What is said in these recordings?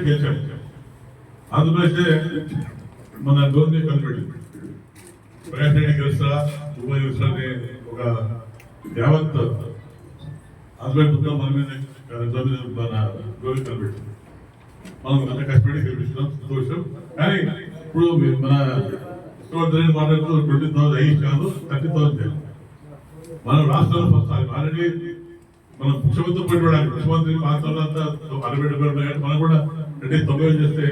గెలిచాడు. ఆంధ్రప్రదేశ్ మన గవర్నమెంట్ కనిపెట్టింది ప్రకాష్ గెలుస్తా ఉభయ గెలుస్తారని ఒక యావత్ ఆంధ్రప్రదేశ్ మొత్తం మన మీద గవర్నమెంట్ మన గోవి కనిపెట్టింది మనం అంత కష్టపడి గెలిపిస్తున్నాం సంతోషం. కానీ ఇప్పుడు మన ముఖ్యమంత్రి మాట్లాడుతూ ట్వంటీ థౌసండ్ అయ్యి కాదు థర్టీ థౌసండ్ మనం రాష్ట్రంలో ఫస్ట్ ఆల్రెడీ మనం ముఖ్యమంత్రి పెట్టుబడాలి ముఖ్యమంత్రి పాత్రలో అంతా అరవై డెబ్బై ఉన్నాయి మనం కూడా అంటే తొంభై చేస్తే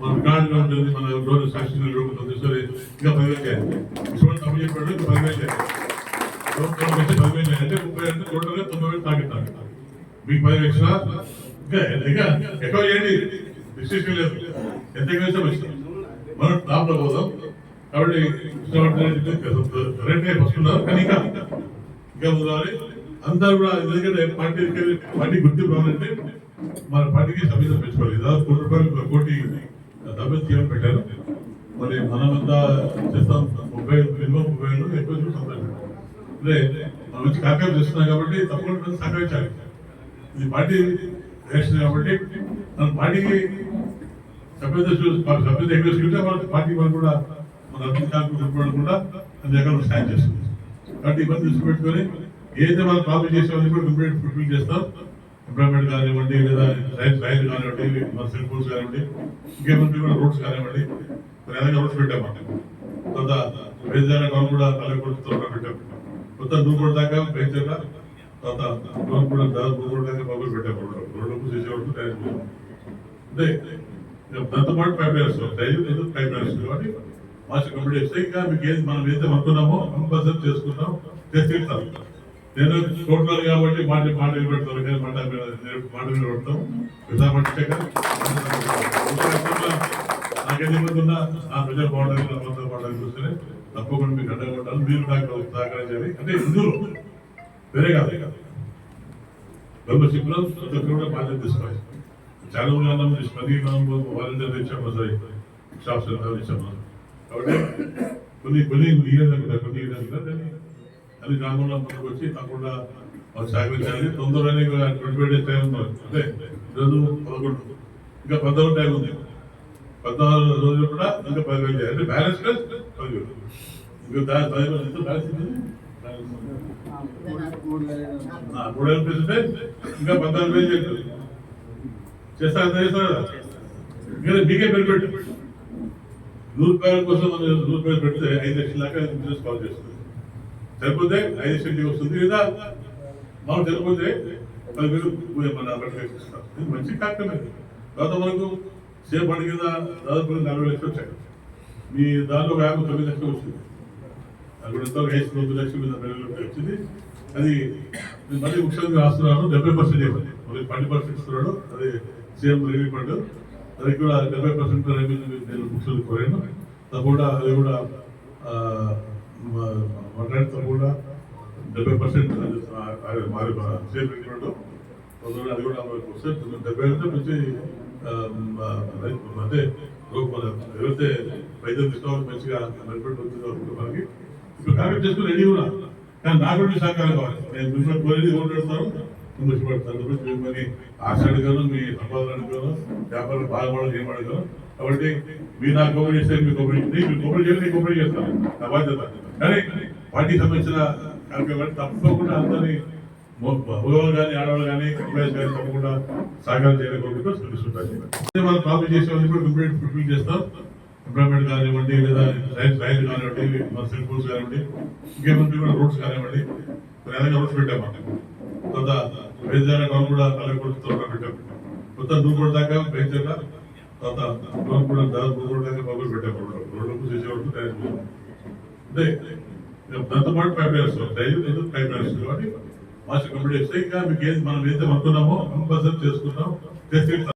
మన రికార్డుగా ఉంటుంది మన గౌరవ శాసన ఉంటుంది సరే ఇంకా పదివేలు చేయాలి ముఖ్యమంత్రి తప్పు చెప్పాడు ఇంకా పదివేలు చేయాలి ప్రభుత్వం పదివేలు చేయాలి అంటే ముప్పై అంటే టోటల్గా తొమ్మిది వేలు తాగిస్తాను మీకు పది లక్షల ఇంకా ఇంకా ఎక్కువ చేయండి. రిస్ట్రిక్షన్ లేదు. ఎంత వేస్తే వచ్చిన మనం టాప్లో పోదాం. కాబట్టి కరెంట్ వస్తున్నారు కానీ ఇంకా ఇంకా ముందాలి అందరూ కూడా ఎందుకంటే పార్టీ పార్టీ గుర్తింపు రావాలంటే మన పనికి సభ్యత పెంచుకోవాలి. దాదాపు కోటి రూపాయలు కోటి సభ్యత తీయడం పెట్టారు. మరి మనమంతా చేస్తాం. ముప్పై మినిమం ముప్పై వేలు ఎక్కువ చూస్తాం అంటే మనం మంచి కార్యక్రమం చేస్తున్నాం కాబట్టి తప్పకుండా సహకరించాలి. ఇది పార్టీ ఎలక్షన్ కాబట్టి మన పార్టీకి సభ్యత సభ్యత ఎక్కువ చూస్తే మన పార్టీ వాళ్ళు కూడా మన అభివృద్ధి కూడా అది ఎక్కడ సాయం చేస్తుంది కాబట్టి ఇబ్బంది దృష్టి పెట్టుకొని ఏదైతే మనం ప్రాబ్లం చేసేవాళ్ళు కూడా కంప్లీట్ ఫుల్ఫిల్ చేస్తాం. ఎంప్లాయ్మెంట్ కానివ్వండి లేదా రైతు రైలు కానివ్వండి మన సెల్ ఫోన్స్ కానివ్వండి ఇంకేమంటే కూడా రోడ్స్ కానివ్వండి మరి అలాగే రోడ్స్ పెట్టామండి మనం తర్వాత వేదిక టౌన్ కూడా కలెక్టర్ పెట్టాం మొత్తం నూరు దాకా బయట తర్వాత టౌన్ కూడా దాదాపు నూరు దాకా మొబైల్ పెట్టాము రోడ్లకు చేసేవాళ్ళు తయారు అంటే దాంతో పాటు పైప్ లైన్స్ డైలీ లేదు పైప్ లైన్స్ కాబట్టి మాస్టర్ కంప్లీట్ చేస్తే ఇంకా మీకు ఏది మనం ఏదైతే అనుకున్నామో కంపల్సరీ చేసుకుంటాం చేస్తాం నేను టోటల్ కాబట్టి మాట మాట నిలబెడతాను కానీ మాట మాట నిలబెడతాం. విశాఖపట్నం నాకేది ఇవ్వకుండా నా ప్రజలు బాగుండాలి నా మొత్తం బాగుండాలి చూస్తే తప్పకుండా మీకు అండగా ఉండాలి మీరు నాకు సహకరించాలి అంటే ఇందులో వేరే కాదు. మెంబర్షిప్లో ప్రతి ఒక్కరు కూడా బాధ్యత తీసుకోవాలి. చాలా ఊళ్ళో అన్నం చేసి పది వాలంటీర్ ఇచ్చాము సరే షాప్స్ ఇచ్చాము కాబట్టి కొన్ని కొన్ని ఇయ్యాలి కొన్ని ఇయ్యాలి కానీ అది గ్రామంలో ముందుకు వచ్చి తప్పకుండా సాగించాలి సహకరించాలి తొందరగానే ట్వంటీ ఫైవ్ డేస్ టైం ఉన్నారు అంటే ఈరోజు పదకొండు. ఇంకా పద్నాలుగు టైం ఉంది. పద్నాలుగు రోజులు కూడా ఇంకా పదివేలు చేయాలి. అంటే బ్యాలెన్స్ ప్లస్ పదివేలు. ఇంకా దాని పదివేలు ఎంత? బ్యాలెన్స్ ఉంది మూడు వేలు ప్లస్ ఉంటే ఇంకా పద్నాలుగు వేలు చేయాలి చేస్తా అంత చేస్తారు కదా? ఇంకా మీకే బెనిఫిట్ నూరు రూపాయల కోసం మనం నూరు రూపాయలు పెడితే ఐదు లక్షల దాకా బిజినెస్ కాల్ చేస్తుంది సరిపోతే ఐదు లక్షలకి వస్తుంది. లేదా మనం సరిపోతే పదివేలు మన ఇస్తాం ఇది మంచి కార్యక్రమం తర్వాత మనకు సేపు అడిగిన దాదాపు నలభై లక్షలు వచ్చాయి. మీ దానిలో ఒక యాభై తొమ్మిది లక్షలు వచ్చింది. అక్కడ కూడా ఎంతో హైస్ తొమ్మిది లక్షలు మీద నెలలు వచ్చింది. అది మళ్ళీ ముఖ్యంగా రాస్తున్నాను డెబ్బై పర్సెంట్ ఇవ్వండి మళ్ళీ ట్వంటీ పర్సెంట్ ఇస్తున్నాడు. అది సీఎం రిలీవ్ ఫండ్. అది కూడా డెబ్బై పర్సెంట్ రెవెన్యూ నేను ముఖ్యంగా కోరాను. అది కూడా అది కూడా మాట్లాడి కూడా డెబ్బై పర్సెంట్ మారి సేఫ్ రిలీవ్ అది కూడా అమలుకి పర్సెంట్ డెబ్బై అంటే మంచి ఆ, అంటే ఎవరైతే వైద్యం తీసుకోవాలి మంచిగా బెనిఫిట్ వచ్చిందో మనకి ఇప్పుడు కార్యక్రమం చేసుకుని రెడీ కూడా. కానీ నాకు సహకారం కావాలి. నేను మిమ్మల్ని కోరేది ఓటు పెడతాను ముందు వచ్చి మిమ్మల్ని ఆశ అడిగాను మీ సంపాదన అడిగాను వ్యాపారం బాగుపడాలి ఏం అడిగాను కాబట్టి మీరు నాకు కోపరేట్ చేస్తే మీకు కోపరేట్ చేయండి మీరు కోపరేట్ చేయండి నేను కోపరేట్ చేస్తాను. నా బాధ్యత. కానీ పార్టీకి సంబంధించిన కార్యక్రమం తప్పకుండా అందరినీ మగవాళ్ళు కానీ ఆడవాళ్ళు కానీ ఎంప్లాయీస్ కానీ తప్పకుండా సహకారం చేయడం కోరుకుంటూ తెలుస్తుంటారు మనం ప్రాబ్లం చేసే వాళ్ళు కూడా కంప్లీట్ ఫుల్ఫిల్ చేస్తాం. ఎంప్లాయ్మెంట్ కానివ్వండి లేదా రైతు రైలు కానివ్వండి మన సెల్ ఫోన్స్ కానివ్వండి ఇంకేమంటే కూడా రోడ్స్ కానివ్వండి మరి రోడ్స్ పెట్టాం మనం. తర్వాత వేదిక టౌన్ కూడా కలెక్టర్ పెట్టాం కొత్త నూరు దాకా బయట తర్వాత కూడా దాదాపు నూరు దాకా మొదలు పెట్టాం రోడ్లు చేసేవాళ్ళు తయారు అంటే దాంతో పాటు పైప్ లైన్స్ డైలీ లేదు పైప్ కాబట్టి మాస్టర్ కంప్లీట్ చేస్తే ఇంకా మీకు ఏది మనం ఏదైతే అనుకున్నామో కంపల్సరీ చేసుకుంటాం. చేస్తే